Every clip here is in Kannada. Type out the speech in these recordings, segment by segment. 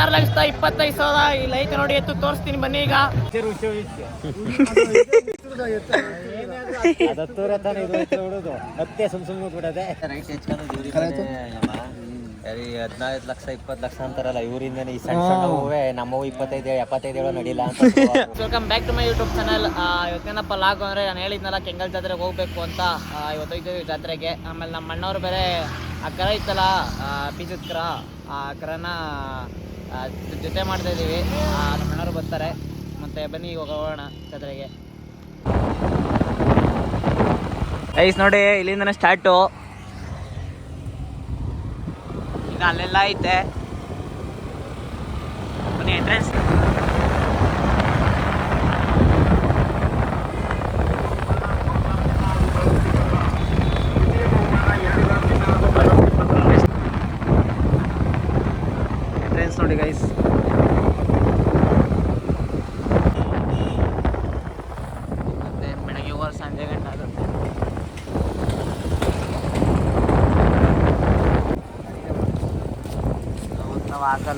ಹದಿನಾರು ಲಕ್ಷದ ಇಪ್ಪತ್ತೈದು ಸಾವಿರ. ಇಲ್ಲಿ ಐತೆ ನೋಡಿ ಎತ್ತು ತೋರಿಸ್ತೀನಿ ಬನ್ನಿ ಈಗ. ಹದಿನೈದು ಲಕ್ಷ ಇಪ್ಪತ್ತು ಲಕ್ಷ ಅಂತಾರಲ್ಲ ಇವರಿಂದನೇ ಈ ಸಣ್ಣ ಸಣ್ಣ ಹೂವೇ ನಮ್ಮವು ಇಪ್ಪತ್ತೈದು ಎಪ್ಪತ್ತೈದು ಹೇಳೋ ನಡಿಲ್ಲ ಅಂತ welcome back to my YouTube channel ಇವತ್ತೇನಪ್ಪ ಲಾಗು ಅಂದರೆ ನಾನು ಹೇಳಿದ್ನಲ್ಲ ಕೆಂಗಲ್ ಜಾತ್ರೆಗೆ ಹೋಗ್ಬೇಕು ಅಂತ. ಆ, ಇವತ್ತು ಹೋಗ್ತಿದ್ವಿ ಜಾತ್ರೆಗೆ. ಆಮೇಲೆ ನಮ್ಮ ಅಣ್ಣವ್ರು ಬೇರೆ ಆ ಕರ ಇತ್ತಲ್ಲ ಬೀಜದ ಕರ ಆ ಕರನ ಜೊತೆ ಮಾಡ್ತಾ ಇದ್ದೀವಿ. ನಮ್ಮ ಅಣ್ಣರು ಬರ್ತಾರೆ. ಮತ್ತೆ ಬನ್ನಿ ಇವಾಗ ಹೋಗೋಣ ಜಾತ್ರೆಗೆ ಐಸ್ ನೋಡಿ, ಇಲ್ಲಿಂದನೇ ಸ್ಟಾರ್ಟು ಈಗ ಅಲ್ಲೆಲ್ಲ ಐತೆ. ಬನ್ನಿ ಎಂಟ್ರೆನ್ಸ್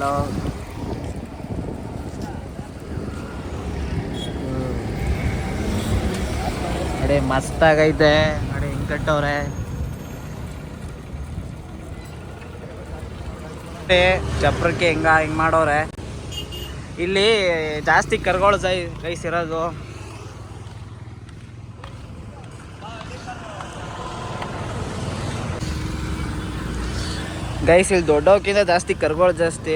ನಾವು ಅಡೆ, ಮಸ್ತ್ ಆಗೈತೆ. ಹಿಂಗ್ ಕಟ್ಟವ್ರೆ ಚಪ್ರಕ್ಕೆ ಹಿಂಗ, ಹಿಂಗ್ ಮಾಡೋರೆ? ಇಲ್ಲಿ ಜಾಸ್ತಿ ಕರ್ಗಳು ಜೈ, ರೈಸ್ ಇರೋದು. ಗೈಸ್ ಇಲ್ಲಿ ದೊಡ್ಡವಕ್ಕಿಂತ ಜಾಸ್ತಿ ಕರ್ಗಳು ಜಾಸ್ತಿ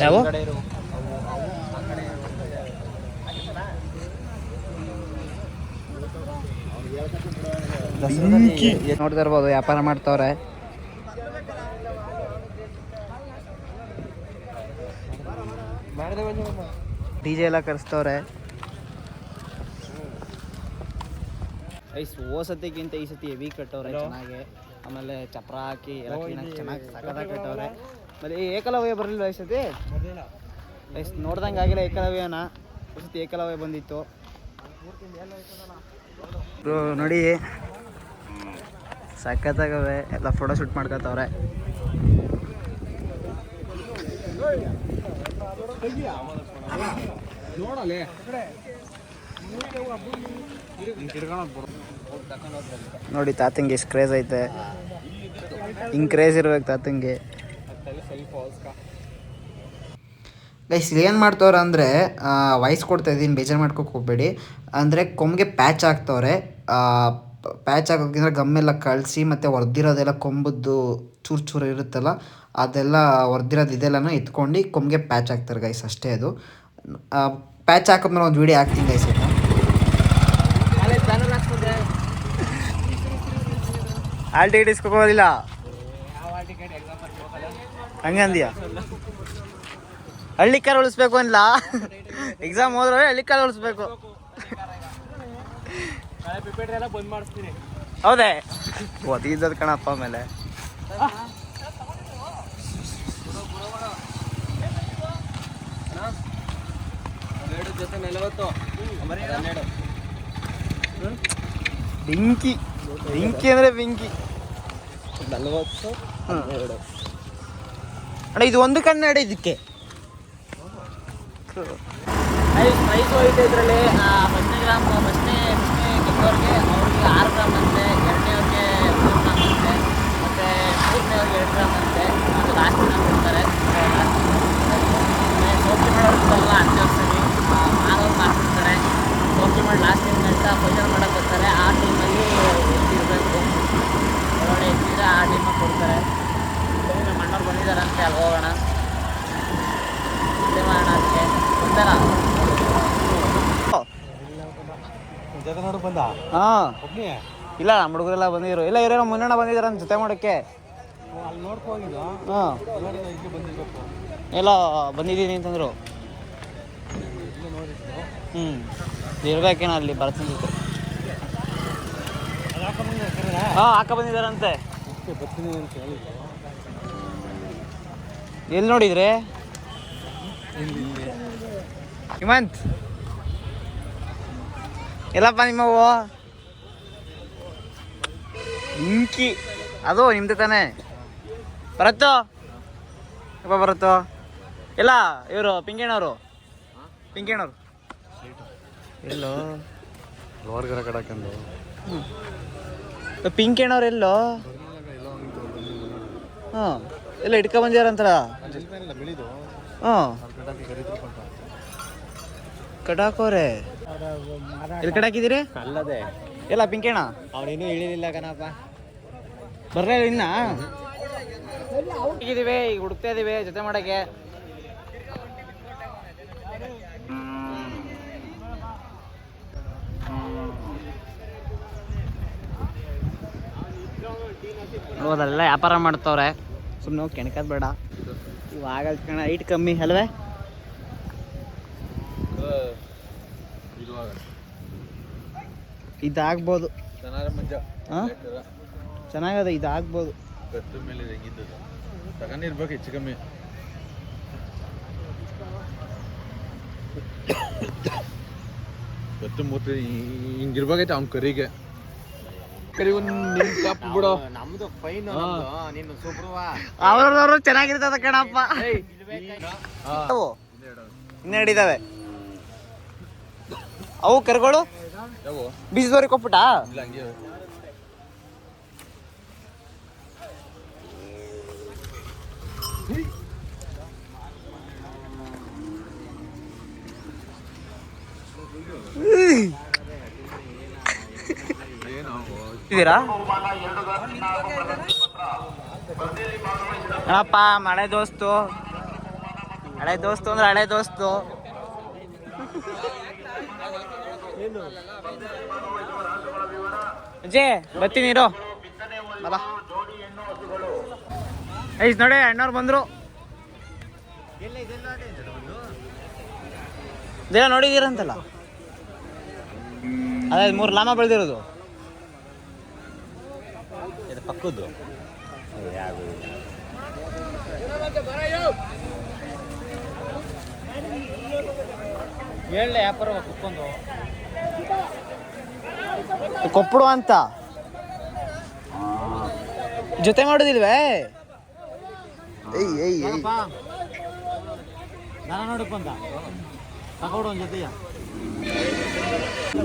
ಯಾವ ನೋಡ್ತಾ ಇರ್ಬೋದು ವ್ಯಾಪಾರ ಮಾಡ್ತವ್ರೆ. ಡಿ ಜೆ ಎಲ್ಲ ಕರೆಸ್ತವ್ರೆ. ಐಸ್ ಓ ಸತಿಗಿಂತ ಈ ಸತಿ ಹೆವಿ ಕಟ್ಟವ್ರೆ ಚೆನ್ನಾಗಿ. ಆಮೇಲೆ ಚಪ್ರ ಹಾಕಿ ಎಲ್ಲ ಕ್ಲೀನಾಗಿ ಚೆನ್ನಾಗಿ ಕಟ್ಟವ್ರೆ. ಮತ್ತೆ ಈ ಏಕಲವ್ಯ ಬರಲಿಲ್ಲ ಈ ಸತಿ? ಐಸ್ ನೋಡ್ದಂಗೆ ಆಗಿಲ್ಲ ಏಕಲವ್ಯನ. ಈ ಸತಿ ಏಕಲವ್ಯ ಬಂದಿತ್ತು. ನೋಡಿ. ಸಖತ್ತಾಗವೆ. ಎಲ್ಲ ಫೋಟೋ ಶೂಟ್ ಮಾಡ್ಕೊತವ್ರೆ. ನೋಡಿ, ತಾತಂಗೆ ಎಷ್ಟು ಕ್ರೇಜ್ ಐತೆ. ಹಿಂಗೆ ಕ್ರೇಜ್ ಇರ್ಬೇಕು ತಾತಂಗೆ. ಗೈಸ್ ಏನು ಮಾಡ್ತವ್ರೆ ಅಂದರೆ ವಾಯ್ಸ್ ಕೊಡ್ತಾ ಇದ್ದೀನಿ ಬೇಜಾರು ಮಾಡ್ಕೋಕೆ ಹೋಗ್ಬೇಡಿ. ಅಂದರೆ ಕೊಂಬಿಗೆ ಪ್ಯಾಚ್ ಹಾಕ್ತವ್ರೆ. ಪ್ಯಾಚ್ ಹಾಕೋಕ್ಕಿಂತ ಗಮ್ಮೆಲ್ಲ ಕಳಿಸಿ ಮತ್ತು ಒರ್ದಿರೋದೆಲ್ಲ ಕೊಂಬದ್ದು ಚೂರು ಚೂರು ಇರುತ್ತಲ್ಲ ಅದೆಲ್ಲ ಒರ್ದಿರೋದು ಇದೆಲ್ಲನೂ ಎತ್ಕೊಂಡು ಕೊಂಬಿಗೆ ಪ್ಯಾಚ್ ಹಾಕ್ತಾರೆ ಗೈಸ್ ಅಷ್ಟೇ ಅದು. ಪ್ಯಾಚ್ ಹಾಕಿದ್ಮೇಲೆ ಒಂದು ವೀಡಿಯೋ ಹಾಕ್ತೀನಿ ಗೈಸ್ ಆಯ್ತಾ? ಆಲ್ ಟಿಕೆಟ್ ಇಸ್ಕೋಬೋದಿಲ್ಲ? ಹಂಗೆ ಅಂದ್ಯಾ? ಹಳ್ಳಿ ಕಾರ್ ಉಳಿಸ್ಬೇಕು ಅನ್ಲ ಎಕ್ಸಾಮ್ ಹೋದ್ರೆ ಹಳ್ಳಿ ಕಾರ್ ಉಳಿಸ್ಬೇಕು. ಹೌದೇ? ಒದಗಿದ್ದದ್ ಕಣಪ್ಪ ಆಮೇಲೆ. ಬೆಂಕಿ ಬೆಂಕಿ ಅಂದ್ರೆ ಬೆಂಕಿ ನಲ್ವತ್ತು ಅಣ್ಣ, ಇದು ಒಂದು ಕನ್ನಡ ಇದಕ್ಕೆ ಪ್ರೈಸ್ ಹೋಯ್ತು ಇದರಲ್ಲಿ ಫಸ್ಟ್ನೇ ಗ್ರಾಮ್ ಫಸ್ಟ್ನೇ ಫಸ್ಟ್ನೇ ಗೆದ್ದವ್ರಿಗೆ ಅವ್ರಿಗೆ ಆರು ಗ್ರಾಮ್ ಅಂತೆ ಎರಡನೇವ್ರಿಗೆ ಮೂರು ಗ್ರಾಮ್ ಅಂತೆ ಮತ್ತು ಮೂರನೇವ್ರಿಗೆ ಎರಡು ಗ್ರಾಮ್ ಅಂತೆ ಅದು ಲಾಸ್ಟ್ ದಿನ ಕೊಡ್ತಾರೆ ಸೋಪಿ ಮಾಡೋರ್ಗಲ್ಲ ಹತ್ತು ವರ್ಷದಲ್ಲಿ ಮಾರೋರು ಮಾಡ್ತಿರ್ತಾರೆ ಸೋಪಿ ಮಾಡಿ ಲಾಸ್ಟ್ ಟೈಮ್ ಅಂತ ಫೈನಲ್ ಮಾಡೋಕೆ ಬರ್ತಾರೆ ಆ ಟೈಮಲ್ಲಿ ಎತ್ತಿರಬೇಕು ಒಳಗಡೆ ಎತ್ತಿದ್ರೆ ಆ ಟೈಮಲ್ಲಿ ಕೊಡ್ತಾರೆ ಬನ್ನಿ ನಮ್ಮ ಅಣ್ಣವ್ರು ಬಂದಿದ್ದಾರಂತೆ ಅಲ್ಲಿ ಹೋಗೋಣ ಇಲ್ಲೇ ಮಾಡೋಣ ಅದಕ್ಕೆ ಬಂದಾರ ಜೊತೆ ನೋಡು ಬಂದ ಹಾಂ ಒಬ್ಬನೇ ಇಲ್ಲ ನಮ್ಮ ಹುಡುಗರೆಲ್ಲ ಬಂದಿದ್ರು. ಇಲ್ಲ ಇವರೇನೋ ಮುನ್ನಣ ಬಂದಿದ್ರು ಅಂತ ಜೊತೆ ಮಾಡೋಕ್ಕೆ. ಹಾಂ. ಎಲ್ಲ ಬಂದಿದ್ದೀನಿ ಅಂತಂದ್ರು. ಹ್ಞೂ ಇರ್ಬೇಕೇನೋ ಅಲ್ಲಿ ಬರ್ತೀನಿ ಜೊತೆ. ಹಾಂ ಹಾಕ ಬಂದಿದ್ದಾರಂತೆ. ಎಲ್ಲಿ ನೋಡಿದ್ರೆ? ಹಿಮಂತ್. ಎಲ್ಲಪ್ಪ ನಿಮ್ಮವು ಇಂಕಿ. ಅದು ನಿಮ್ದು ತಾನೇ. ಬರತ್ತೋ ಅಪ್ಪ ಬರತ್ತೋ ಎಲ್ಲ ಇವರು ಪಿಂಕೇಣವರು ಪಿಂಕೇಣವ್ರು ಎಲ್ಲೋ? ಹೊರಗಡೆ ಕಡಕಂದು ಪಿಂಕೇಣವ್ರು ಎಲ್ಲೋ ಹಾಂ ಎಲ್ಲ? ಇಟ್ಕೊ ಬಂದ್ಯಾರ ಅಂತ ಹಾಂ ಕಡಾಕಿ ಕರೀದ್ರು ಪಂಟ ಕಟಾಕೋರೆ ಎಲ್ಲಿ ಕಟಾಕಿದ್ದೀರಿ ಅಲ್ಲದೆ ಎಲ್ಲ ಪಿಂಕೇಣ? ಅವನಿನ್ನೂ ಇಳಿಲಿಲ್ಲ ಕಣಪ್ಪ. ಬರ್ಲೇ ಇನ್ನ? ಹೀಗಿದೀವಿ ಈಗ ಹುಡುಕ್ತಾ ಇದೀವಿ ಜೊತೆ ಮಾಡಕ್ಕೆ. ಹೌದಲ್ಲ ವ್ಯಾಪಾರ ಮಾಡ್ತವ್ರೆ. ಸುಮ್ಮನೆ ಹೋಗಿ ಕೆಣಕದ್ ಬೇಡ. ಇವಾಗ ಕಣ ಐಟ್ ಕಮ್ಮಿ ಅಲ್ವೇ? ಇದಾಗ್ಬೋದು. ಚೆನ್ನಾರ ಮಂಜ. ಹಾಂ ಚೆನ್ನಾಗದ ಇದಾಗ್ಬೋದು. ಮೇಲೆ ಹೆಂಗಿದ್ದದು? ತಗೊಂಡಿರ್ಬೇಕು ಹೆಚ್ಚು ಕಮ್ಮಿ. ಗತ್ತು ಮೂತ್ರ ಹಿಂಗಿರ್ಬೇಕೈತೆ ಅವ್ನ ಕರಿಗೆ. ಕರಿ ಒಂದು ನಿಮ್ ಕಪ್ ಬಿಡೋ. ನಮ್ದು ಫೈನ್ ನಿನ್ನ ಸೂಪ್ರುವ ಅವ್ರವ್ರು ಚೆನ್ನಾಗಿರ್ತದ ಕಣಪ್ಪ. ಇದಾವೆ ಅವು ಕರ್ಗಳು? ಬೀಜದವ್ರಿಗೆ ಕೊಟ್ಬಿಟ್ಟಾ? ಇದ್ದೀರಾ? ಹಳೆ ದೋಸ್ತು. ಹಳೆ ದೋಸ್ತು ಅಂದ್ರೆ ಹಳೆ ದೋಸ್ತು. ಅಜ್ಜಿ ಬರ್ತೀನಿ ಇರೋ. ಐಸ್ ನೋಡಿ, ಅಣ್ಣವ್ರು ಬಂದ್ರು. ನೋಡಿ ನೋಡಿದ್ದೀರಂತಲ್ಲ? ಅದೇ, ಮೂರು ಲಾಮ ಬೆಳೆದಿರೋದು. ಪಕ್ಕದ್ದು. ಹೇಳಲೇ ಕುತ್ಕೊಂಡು ಕೊಪ್ಪಡು ಅಂತ. ಜೊತೆ ಮಾಡೋದಿಲ್ವೇ? ಏಯ್ ಏಯ್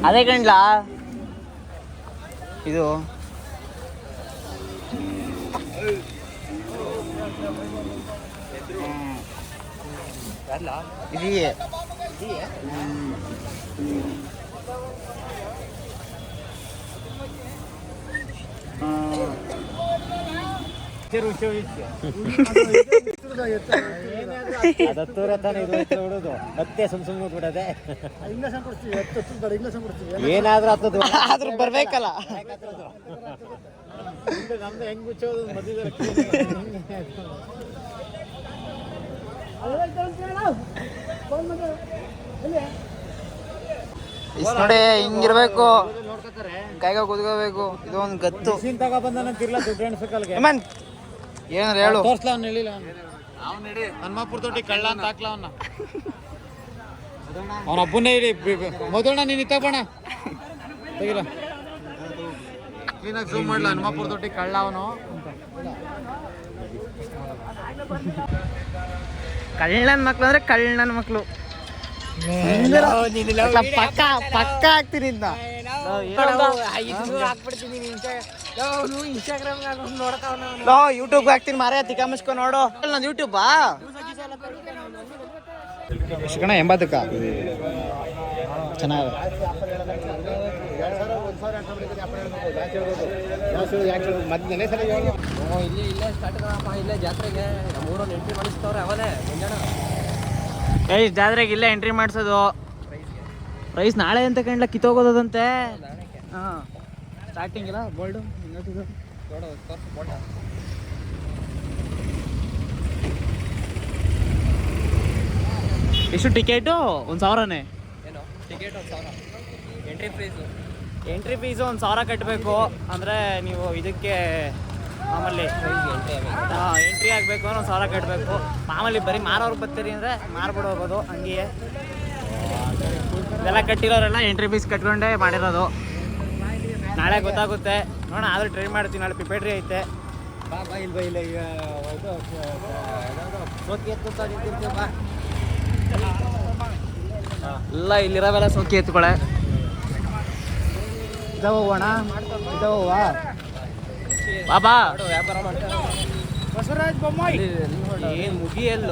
ಅದೇ ಕಣ್ಲಾ ಇದು. ಇದೆಯೇ ಹತ್ತೆ ಸುಮ್ ಏನಾದ್ರೂ ಹತ್ತದು ಆದ್ರೂ ಬರ್ಬೇಕಲ್ಲ. ನಮ್ದು ಹೆಂಗ್ ಮುಚ್ಚೋದು ಮಧ್ಯದಲ್ಲಿ ಇಸ್ ನೋಡಿ ಹಿಂಗಿರ್ಬೇಕು. ಕೈಗ ಕುದ್ಕೋಬೇಕು ಇದು ಒಂದು ಗತ್ತು ಹೇಮಂತ್ ಏನಾರ ಹೇಳು. ತೋರ್ಸ್ಲ ಅವ್ನು ಹೇಳಿಲ್ಲ ಅವ್ನು. ಹನುಮಾಪುರ ತೊಟ್ಟಿ ಕಳ್ಳ ಅಂತ ಹಾಕ್ಲ ಅವನ್ನ ಅವನ ಒಬ್ಬನೇ ಇಡಿ ಮೊದಲಣ್ಣ ನೀನು ಇತ್ತಪ್ಪಣ ತೆಗಿಲ. ಕ್ಲೀನಾಗಿ ಝೂಮ್ ಮಾಡ್ಲ? ಹನುಮಾಪುರ ತೊಟ್ಟಿ ಕಳ್ಳ ಅವನು. ಕಳ್ಳನ ಮಕ್ಳು ಅಂದ್ರೆ ಕಳ್ಳನ ಮಕ್ಳು. ಪಕ್ಕ ಪಕ್ಕ ಆಗ್ತೀನಿ ಯೂಟ್ಯೂಬ್ ಹಾಕ್ತೀನಿ ಮಾರೇ ತಿಕ್ಕ ನೋಡು. ನಂದು ಯೂಟ್ಯೂಬಾ ಎಷ್ಟು ಕಣ ಎಂಬತ್ತಕ್ಕ? ಚೆನ್ನಾಗಿದೆ. ಇಲ್ಲಿ ಇಲ್ಲೇ ಸ್ಟಾರ್ಟ್ ಇಲ್ಲೇ ಜಾತ್ರೆಗೆ. ನಮ್ಮೂರನ್ನು ಎಂಟ್ರಿ ಮಾಡಿಸ್ತವ್ರೆ ಅವನೇ ಮುಂಜಾನೆ ಏಯ್ ಜಾತ್ರೆಗೆ ಇಲ್ಲೇ ಎಂಟ್ರಿ ಮಾಡಿಸೋದು. ಪ್ರೈಸ್ ನಾಳೆ ಅಂತ ಕಂಡ್ಲ ಕಿತ್ತೋಗೋದಂತೆ ಹಾಂ. ಸ್ಟಾರ್ಟಿಂಗ್ ಇಲ್ಲ? ಬೋಲ್ಡು ಎಷ್ಟು ಟಿಕೆಟು? ಒಂದು ಸಾವಿರನೇ? ಏನು? ಟಿಕೆಟ್ ಒಂದು ಸಾವಿರ. ಎಂಟ್ರಿ ಫೀಸು ಎಂಟ್ರಿ ಫೀಸು ಒಂದು ಸಾವಿರ ಕಟ್ಟಬೇಕು ಅಂದರೆ ನೀವು ಇದಕ್ಕೆ ಮಾಮೂಲಿ ಎಂಟ್ರಿ ಆಗಬೇಕು ಒಂದು ಸಾವಿರ ಕಟ್ಟಬೇಕು ಮಾಮೂಲಿ ಬರೀ ಮಾರೋರು ಬರ್ತೀರಿ ಅಂದರೆ ಮಾರ್ಬಿಡೋಗ್ಬೋದು ಹಂಗೆಯೇ. ಇದೆಲ್ಲ ಕಟ್ಟಿರೋರೆಲ್ಲ ಎಂಟ್ರಿ ಫೀಸ್ ಕಟ್ಕೊಂಡೇ ಮಾಡಿರೋದು. ನಾಳೆ ಗೊತ್ತಾಗುತ್ತೆ. ನೋಡೋಣ, ಆದರೂ ಟ್ರೈ ಮಾಡ್ತೀನಿ ನಾಳೆ ಪಿಪೇಟ್ರಿ ಐತೆ. ಇಲ್ಲ ಇಲ್ಲಿರೋವೆಲ್ಲ ಸೋಕಿ ಎತ್ಕೊಳ್ಳೆ ಇದಾವ ಹೋಗೋಣ ಇದಾವ ಬಾಬಾ. ಏನ್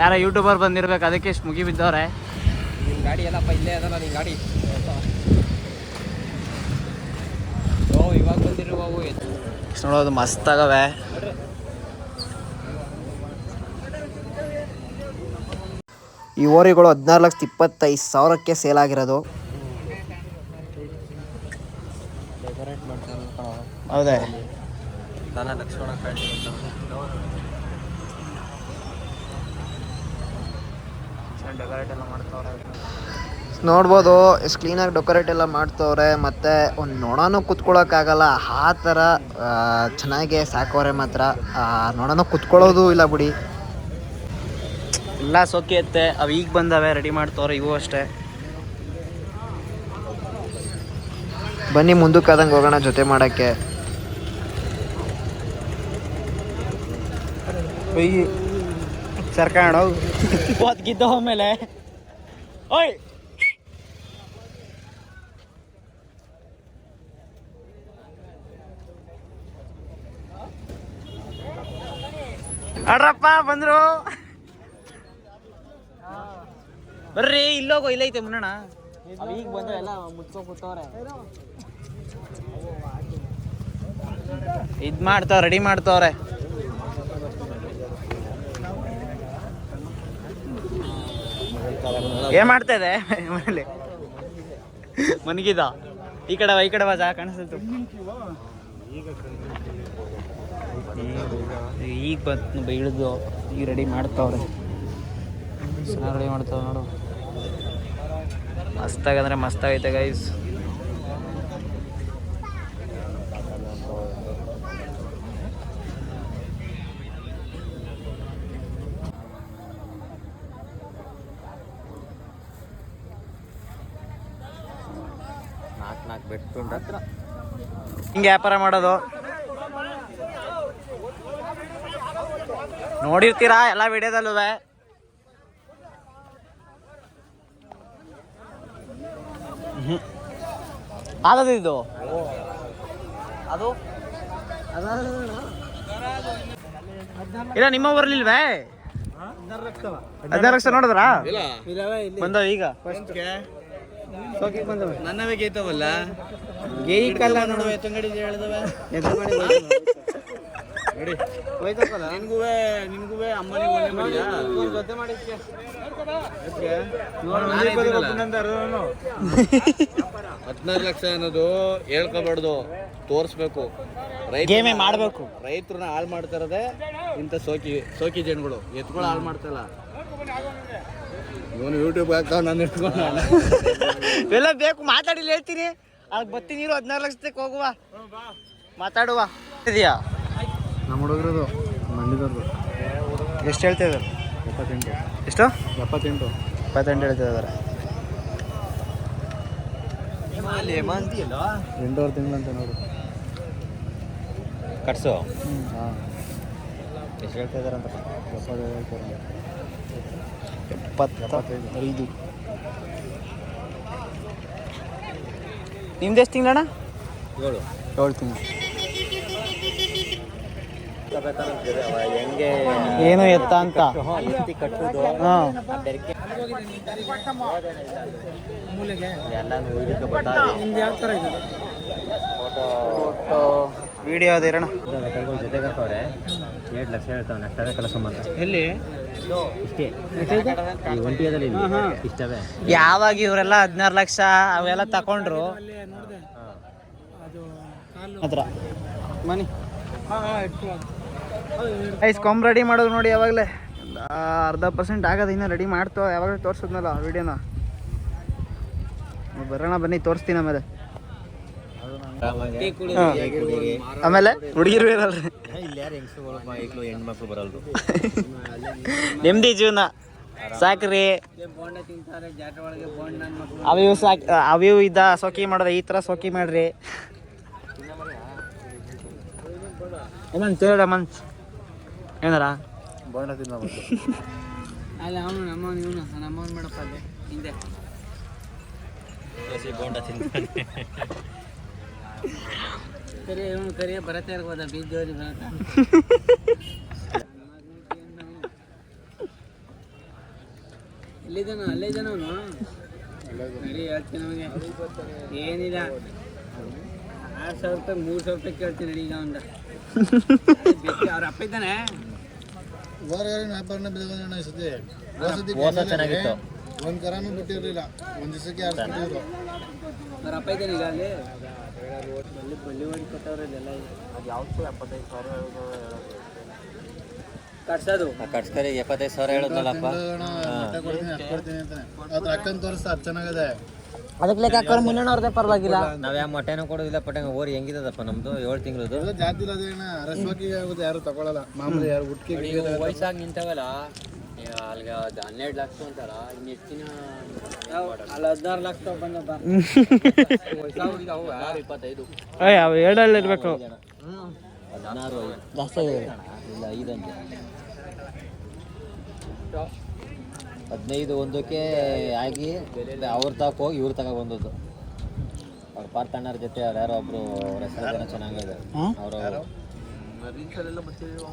ಯಾರ ಯೂಟ್ಯೂಬರ್ ಬಂದಿರ್ಬೇಕು ಅದಕ್ಕೆ ಇಷ್ಟು ಮುಗಿ ಬಿದ್ದವ್ರೆ. ನಿಮ್ಮ ಗಾಡಿ ಎಲ್ಲಪ್ಪ ಇಲ್ಲೇ ಅದಲ್ಲ ನಿಮ್ಮ ಗಾಡಿ. ಓ ಇವಾಗ ಬಂದಿರುವವು ನೋಡೋದು ಮಸ್ತ್ ಆಗವೆ. ಈ ಓರಿಗಳು ಹದಿನಾರು ಲಕ್ಷದ ಇಪ್ಪತ್ತೈದು ಸಾವಿರಕ್ಕೆ ಸೇಲ್ ಆಗಿರೋದು ಡೆಕೋರೇಟ್ ಮಾಡ್ತಾರೆ ಹೌದೇ. ದನ ಲಕ್ಷ್ಮಣ ಕಾಣಿ ಡೆಕೋರೇಟ್ ಎಲ್ಲ ಮಾಡ್ತಾವ್ರೆ ನೋಡ್ಬೋದು ಎಷ್ಟು ಕ್ಲೀನಾಗಿ ಡೆಕೋರೇಟ್ ಎಲ್ಲ ಮಾಡ್ತವ್ರೆ ಮತ್ತೆ ಒಂದು ನೋಡೋನು ಕುತ್ಕೊಳ್ಳೋಕ್ಕಾಗಲ್ಲ ಆ ಥರ ಚೆನ್ನಾಗೆ ಸಾಕವ್ರೆ ಮಾತ್ರ. ನೋಡೋಣ ಕೂತ್ಕೊಳ್ಳೋದು ಕುತ್ಕೊಳ್ಳೋದು ಇಲ್ಲ ಬಿಡಿ. ಎಲ್ಲ ಸೋಕಿ ಎತ್ತೆ ಅವು ಈಗ ಬಂದವೆ ರೆಡಿ ಮಾಡ್ತವ್ರೆ ಇವು ಅಷ್ಟೇ. ಬನ್ನಿ ಮುಂದಕ್ಕೆ ಆದಂಗೆ ಹೋಗೋಣ ಜೊತೆ ಮಾಡೋಕ್ಕೆ. ಸರ್ಕಾಣ ಗಿದ್ದ ಹೋಮೇಲೆ ಓಯ್! ಅಡ್ರಪ್ಪ ಬಂದ್ರು. ಬರ್ರಿ ಇಲ್ಲೋಗೋ ಇಲ್ಲೈತೆ ಮುನ್ನಣ ಈಗ ಬಂದ್ರೆ ಎಲ್ಲ ಮುಚ್ಚೋ ಕೂತವ್ರೆ. ಇದ್ ಮಾಡ್ತಾವ ರೆಡಿ ಮಾಡ್ತಾವ್ರೆ. ಏನ್ ಮಾಡ್ತಾ ಇದೆ? ಮನಗಿದ ಈ ಕಡೆ ಈ ಕಡೆ ಬಾ ಕಾಣಿಸ್ತು ಈಗ ಬಂತು ಬೀಳ್ದು ಈಗ ರೆಡಿ ಮಾಡ್ತಾವ್ರೆ. ಚೆನ್ನಾಗಿ ರೆಡಿ ಮಾಡ್ತಾವ ನೋಡು. ಮಸ್ತಾಗಂದ್ರೆ ಮಸ್ತಾಗೈತೆ ಗೈಸ್ ನಾಲ್ಕು ಹಿಂಗೆ ವ್ಯಾಪಾರ ಮಾಡೋದು. ನೋಡಿರ್ತೀರಾ ಎಲ್ಲ ವಿಡಿಯೋದಲ್ಲೂ. ಆದದು ಇದು. ಅದು? ಇಲ್ಲ ನಿಮ್ಮ ಊರಲ್ಲಿಲ್ವೇ ಹದಿನಾರು ಲಕ್ಷ ನೋಡಿದ್ರಾ? ಬಂದವ ಈಗ. ನನ್ನವೇ ಗೇತವಲ್ಲ ಗೇಯಿಕಲ್ಲ ನೋಡುವ ಎತ್ತಂಗಡಿ ಹೇಳಿದವೆ ನಿನ್ಗೂ ನಿನ್ಗೂ ಅಮ್ಮನಿಗೆ ಹದಿನಾರು ಲಕ್ಷ ಅನ್ನೋದು ಹೇಳ್ಕೋಬಾರ್ದು. ತೋರಿಸ್ಬೇಕು. ರೈತೇ ಮಾಡಬೇಕು. ರೈತರನ್ನ ಹಾಳು ಮಾಡ್ತಾರದೆ ಇರೋದೇ ಇಂಥ ಸೋಕಿ ಸೋಕಿ ಜನಗಳು. ಎತ್ಗಳು ಹಾಳು ಮಾಡ್ತಲ್ಲ. ಇವನು ಯೂಟ್ಯೂಬ್ ಹಾಕ್ತಾವ ನಾನು ಇಟ್ಕೊಂಡು ಎಲ್ಲ ಬೇಕು ಮಾತಾಡಿಲ್ಲ ಹೇಳ್ತೀನಿ. ಅದಕ್ಕೆ ಬತ್ತಿ ನೀರು ಹದಿನಾರು ಲಕ್ಷಕ್ಕೆ ಹೋಗುವ. ಮಾತಾಡುವ. ಇದೆಯಾ? ನಮ್ಮ ಹುಡುಗರದು ಮಂಡಿದವ್ರದ್ದು ಎಷ್ಟು ಹೇಳ್ತಾ ಇದ್ದಾರೆ? ಎಪ್ಪತ್ತೆಂಟು. ಎಷ್ಟು? ಎಪ್ಪತ್ತೆಂಟು. ಎಪ್ಪತ್ತೆಂಟು ಹೇಳ್ತಾ ಇದ್ದಾರೆ. ಎಂಟೂವರೆ ಅಂತ ನೋಡು. ಕಟ್ಸು. ಹಾಂ. ಎಷ್ಟು ಹೇಳ್ತಾ ಇದ್ದಾರೆ ಅಂತ ಎಪ್ಪತ್ತೈದು ಹೇಳ್ತಾರೆ. ಎಪ್ಪತ್ತೈದು. ಐದು. ನಿಮ್ದು ಎಷ್ಟು ತಿಂಗಳಣ್ಣ? ಏಳು. ಏಳು ತಿಂಗಳು. ಹೆಂಗೆ ಏನು ಎತ್ತ ಅಂತ? ಹಾಂ. ಬೆರಕೆ ಎಲ್ಲ ಫೋಟೋ ವಿಡಿಯೋ ಅದೇರಣ ಜೊತೆಗೆ ಎರಡು ಲಕ್ಷ ಹೇಳ್ತಾವೆ ಅಷ್ಟೇ ಕೆಲಸ ಮಾಡ್ತಾರೆ ಎಲ್ಲಿ? ಇಷ್ಟೇ. ಈ ಒಂಟಿಯದಲ್ಲಿ ಇಷ್ಟವೇ. ಯಾವಾಗ ಇವರೆಲ್ಲ ಹದಿನಾರು ಲಕ್ಷ ಅವೆಲ್ಲ ತಕೊಂಡ್ರು? ಹತ್ರ. ಮನಿ. ಐಸ್ ಕಾಮ್ ರೆಡಿ ಮಾಡೋದು ನೋಡಿ ಯಾವಾಗಲೇ. ಅರ್ಧ ಪರ್ಸೆಂಟ್ ಆಗೋದು ಇನ್ನೂ ರೆಡಿ ಮಾಡ್ತೋ ಯಾವಾಗಲೇ ತೋರಿಸಿದ್ನಲ್ಲ ವಿಡಿಯೋನ ಬರೋಣ ಬನ್ನಿ ತೋರಿಸ್ತೀನಿ ಆಮೇಲೆ. ಆಮೇಲೆ ಹುಡುಗಿರು ಇರಲ್ರಿ. ಹೆಣ್ಮಕ್ಳು ಬರಲ್ರು ನೆಮ್ಮದಿ ಜೀವನ. ಸಾಕ್ರಿ. ಅವಿವು ಸಾಕ್ ಅವಿವು ಇದ್ದ ಸೋಕಿ ಮಾಡೋದ ಈ ಥರ ಸೋಕಿ ಮಾಡ್ರಿ. ಏನಂತ ಹೇಳ ಮನ್ಸ್ ಏನಾರ? ಬೋಂಡ ತಿನ್ನ ಅಲ್ಲ ಅವನು ನಮ್ಮ ಇವನು ನಮ್ಮವನು ಮಾಡಪ್ಪ ಅಲ್ಲಿ ಹಿಂದೆ. ಬೋಂಡ ತಿಂತಾನೆ ಕರಿ ಇವನು ಕರಿ ಬರತ್ತೆ ಇರ್ಬೋದ ಬೀಜ ಜೋರಿ ಬರತ್ತ. ಎಲ್ಲಿದ್ದಾನ ಅಲ್ಲೇ ಇದ್ದಾನ ಅವನು? ನಡಿ ಹೇಳ್ತೀನಿ ನಮಗೆ. ಏನಿಲ್ಲ. ಆರು ಸಾವಿರ ರೂಪಾಯಿ ಮೂರು ಸಾವಿರ ರೂಪಾಯಿ ಕೇಳ್ತೀನಿ ನಡಿ ಈಗ ಒಂದ ಅವ್ರ ಅಪ್ಪ ಇದ್ದಾನೆ? ವ್ಯಾಪಾರನ ಬೆಳೆದ ಸತಿ. ಮೋಸ ಚೆನ್ನಾಗಿತ್ತು. ಒಂದ್ ಕರಾನು ಬಿಟ್ಟಿರ್ಲಿಲ್ಲ. ಒಂದ್ ದಿವಸಕ್ಕೆ ಯಾರು ಕೊಟ್ಟಿದ್ರು ಅವ್ರ ಅಪ್ಪ ಇದ್ದಾನೆ ಈಗ ಅಲ್ಲಿ? ಬಳ್ಳಿ ಬಳ್ಳಿ ಹೊಡಿ ಕೊಟ್ಟವ್ರೆ ಇದೆಲ್ಲ ಅದು ಯಾವತ್ತು ಎಪ್ಪತ್ತೈದು ಸಾವಿರ ಕಟ್ಸೋದು? ಕಟ್ಸ್ಕರಿ ಎಪ್ಪತ್ತೈದು ಸಾವಿರ ಚೆನ್ನಾಗಿದೆ ಅದಕ್ಕೆ ಲೆಕ್ಕ ಹಾಕೋರು ಮುನ್ನಣ್ಣವ್ರದ್ದೇ ಪರವಾಗಿಲ್ಲ. ನಾವ್ ಯಾವ ಮೊಟ್ಟೆನೂ ಕೊಡೋದಿಲ್ಲ ಪಟ್ಟಂಗ ಓರಿ ಹೆಂಗಿದದಪ್ಪ ನಮ್ದು ಏಳು ತಿಂಗಳದು? ಜಾತಿ ಯಾರು ತಗೊಳಲ್ಲ. ಮಾಮೂಲಿ ಯಾರು ಹುಟ್ಟಿ ವಯಸ್ಸಾಗಿ ನಿಂತವಲ್ಲ ಅಲ್ಲಿಗೆ ಅದು ಹನ್ನೆರಡು ಲಕ್ಷ ಅಂತಾರ? ಇನ್ನು ಎಷ್ಟು ದಿನ ಅಲ್ಲಿ ಹದಿನಾರು ಲಕ್ಷ ಇಪ್ಪತ್ತೈದು. ಅಯ್ಯ ಅವು ಇರಬೇಕು. ಹದಿನಾರು ಜಾಸ್ತಿ ಇಲ್ಲ ಐದಂತೆ ಹದಿನೈದು ಒಂದಕ್ಕೆ ಆಗಿ ಅವ್ರ ತಕ ಹೋಗಿ ಇವ್ರ ತಗ ಬಂದದ್ದು. ಅವ್ರ ಪಾರ್ತಣ್ಣರ ಜೊತೆ ಅವ್ರು ಯಾರೋ ಒಬ್ರು ಅವ್ರ ಹೆಸರು ಚೆನ್ನಾಗಿದೆ ಅವರು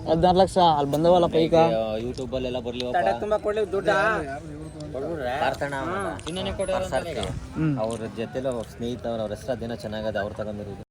ಹದಿನಾರು ಲಕ್ಷ ಅಲ್ಲಿ ಬಂದವಲ್ಲಪ್ಪ ಯೂಟ್ಯೂಬ್ ಯೂಟ್ಯೂಬಲ್ಲೆಲ್ಲ ಬರ್ಲಿ ತುಂಬಾ ಕೊಡ್ಲಿ ದುಡ್ಡ? ಅವ್ರ. ಜೊತೆಲೂ ಸ್ನೇಹಿತ ಅವ್ರ ಹೆಸರು ದಿನ ಚೆನ್ನಾಗದ ಅವ್ರು ತಗೊಂಡಿರೋದು.